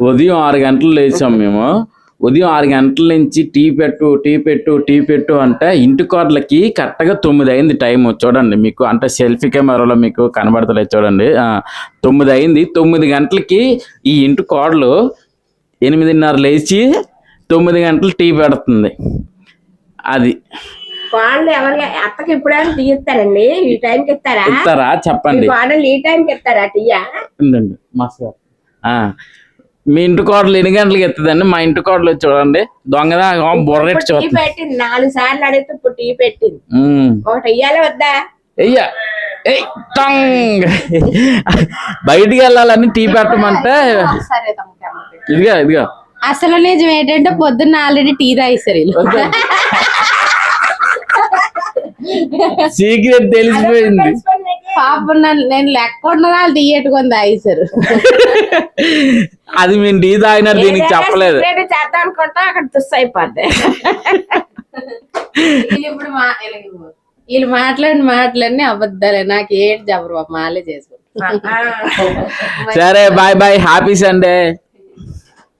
ఉదయం ఆరు గంటలు లేచాం మేము. ఉదయం ఆరు గంటల నుంచి టీ పెట్టు టీ పెట్టు టీ పెట్టు అంటే ఇంటి కోడలకి కరెక్ట్గా తొమ్మిది అయింది టైం చూడండి మీకు అంటే సెల్ఫీ కెమెరాలో మీకు కనబడతలేదు చూడండి. తొమ్మిది అయింది. తొమ్మిది గంటలకి ఈ ఇంటి కోడలు ఎనిమిదిన్నర లేచి తొమ్మిది గంటలు టీ పెడుతుంది. అది. వాళ్ళు ఎవరి అత్తకి ఇప్పుడైనా టీ ఇస్తారండి? ఈ టైంకి ఇస్తారా? ఇస్తారా? చెప్పండి. వాళ్ళు ఈ టైంకి ఇస్తారా టీయా? ఉందండి. మాస్టర్ గారు. ఆ, మీ ఇంటి కోడలు ఎన్ని గంటలకు ఎత్తుందండి? మా ఇంటి కోడలు చూడండి. దొంగదా? బుర్రెట్టి టీ చూస్తుంది. పెట్టింది. నాలుగు సార్లు అడిగితే ఇప్పుడు టీ పెట్టింది. ఒకటి ఇయ్యాలి వద్దా? టంగ్. బయటికి వెళ్ళాలని టీ పెట్టమంటే ఇదిగా ఇదిగా. అసలు నిజం ఏంటంటే పొద్దున్న ఆల్రెడీ టీ తాగిస్తారు సీక్రెట్ తెలిసిపోయింది. పాపం నన్ను నేను లెక్క ఉన్న వాళ్ళు టీ పెట్టుకొని తాగేశారు. అది మేము టీ తాగినారు దీనికి చెప్పలేదు. చేద్దాం అనుకుంటా అక్కడ తుస్ అయిపోద్ది. వీళ్ళు ఇప్పుడు మా వీళ్ళకి వీళ్ళు మాట్లాడిన మాటలన్నీ అబద్ధాలే. నాకు ఏంటి జబరు బాబు మాలే చేసుకుంటారు. సరే బాయ్ బాయ్ హ్యాపీ సండే